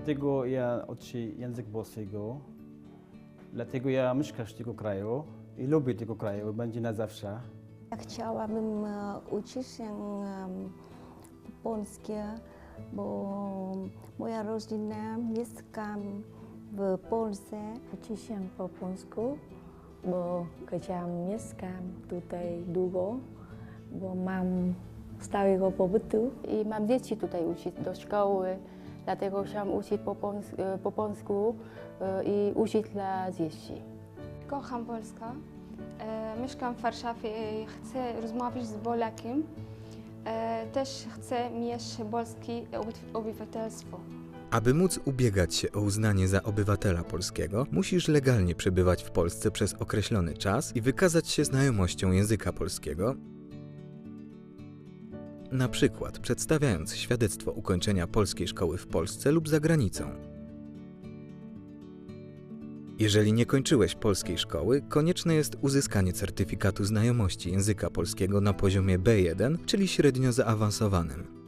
Dlatego ja uczę język polskiego. Dlatego ja mieszkam w tego kraju i lubię tego kraju, będzie na zawsze. Ja chciałabym e, uczyć się em, polskie, bo moja rodzina mieszka w Polsce. Uczę się po polsku, bo chciałam mieszkam tutaj długo, bo mam stałego pobytu. I mam dzieci tutaj uczyć do szkoły, dlatego chciałam uczyć po, pols- e, po polsku e, i uczyć dla dzieci. Kocham Polskę. E, mieszkam w Warszawie i chcę rozmawiać z Polakiem. Też chcę mieć polskie obywatelstwo. Aby móc ubiegać się o uznanie za obywatela polskiego, musisz legalnie przebywać w Polsce przez określony czas i wykazać się znajomością języka polskiego, na przykład przedstawiając świadectwo ukończenia polskiej szkoły w Polsce lub za granicą. Jeżeli nie kończyłeś polskiej szkoły, konieczne jest uzyskanie certyfikatu znajomości języka polskiego na poziomie B1, czyli średnio zaawansowanym.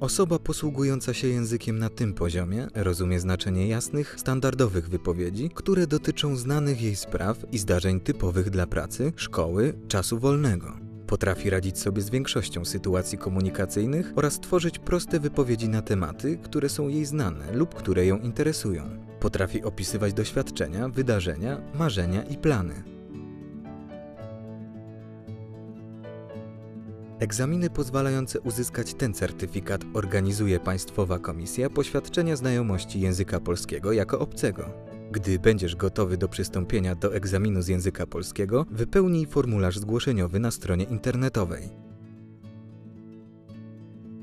Osoba posługująca się językiem na tym poziomie rozumie znaczenie jasnych, standardowych wypowiedzi, które dotyczą znanych jej spraw i zdarzeń typowych dla pracy, szkoły, czasu wolnego. Potrafi radzić sobie z większością sytuacji komunikacyjnych oraz tworzyć proste wypowiedzi na tematy, które są jej znane lub które ją interesują. Potrafi opisywać doświadczenia, wydarzenia, marzenia i plany. Egzaminy pozwalające uzyskać ten certyfikat organizuje Państwowa Komisja Poświadczenia Znajomości Języka Polskiego jako obcego. Gdy będziesz gotowy do przystąpienia do egzaminu z języka polskiego, wypełnij formularz zgłoszeniowy na stronie internetowej.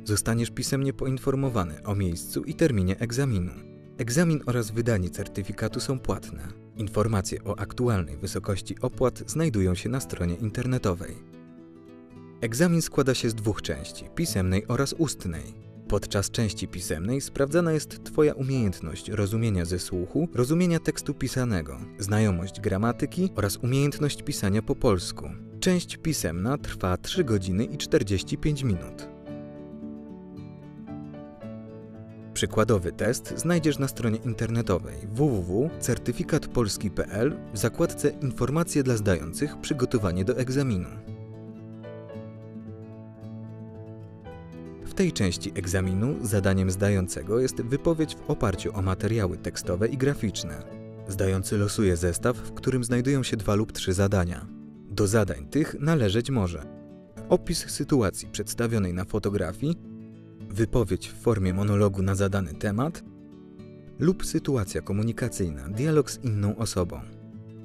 Zostaniesz pisemnie poinformowany o miejscu i terminie egzaminu. Egzamin oraz wydanie certyfikatu są płatne. Informacje o aktualnej wysokości opłat znajdują się na stronie internetowej. Egzamin składa się z dwóch części pisemnej oraz ustnej. Podczas części pisemnej sprawdzana jest Twoja umiejętność rozumienia ze słuchu, rozumienia tekstu pisanego, znajomość gramatyki oraz umiejętność pisania po polsku. Część pisemna trwa 3 godziny i 45 minut. Przykładowy test znajdziesz na stronie internetowej www.certyfikatpolski.pl w zakładce Informacje dla zdających przygotowanie do egzaminu. Tej części egzaminu zadaniem zdającego jest wypowiedź w oparciu o materiały tekstowe i graficzne. Zdający losuje zestaw, w którym znajdują się dwa lub trzy zadania. Do zadań tych należeć może opis sytuacji przedstawionej na fotografii, wypowiedź w formie monologu na zadany temat lub sytuacja komunikacyjna, dialog z inną osobą.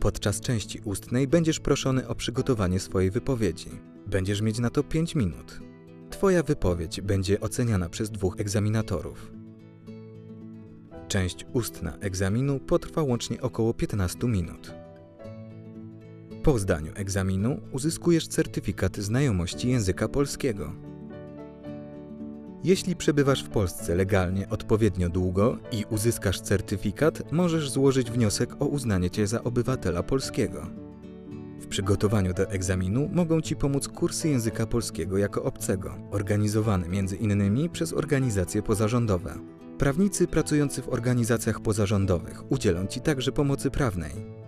Podczas części ustnej będziesz proszony o przygotowanie swojej wypowiedzi. Będziesz mieć na to 5 minut. Twoja wypowiedź będzie oceniana przez dwóch egzaminatorów. Część ustna egzaminu potrwa łącznie około 15 minut. Po zdaniu egzaminu uzyskujesz certyfikat znajomości języka polskiego. Jeśli przebywasz w Polsce legalnie odpowiednio długo i uzyskasz certyfikat, możesz złożyć wniosek o uznanie cię za obywatela polskiego. Przygotowaniu do egzaminu mogą Ci pomóc kursy języka polskiego jako obcego, organizowane innymi przez organizacje pozarządowe. Prawnicy pracujący w organizacjach pozarządowych udzielą Ci także pomocy prawnej.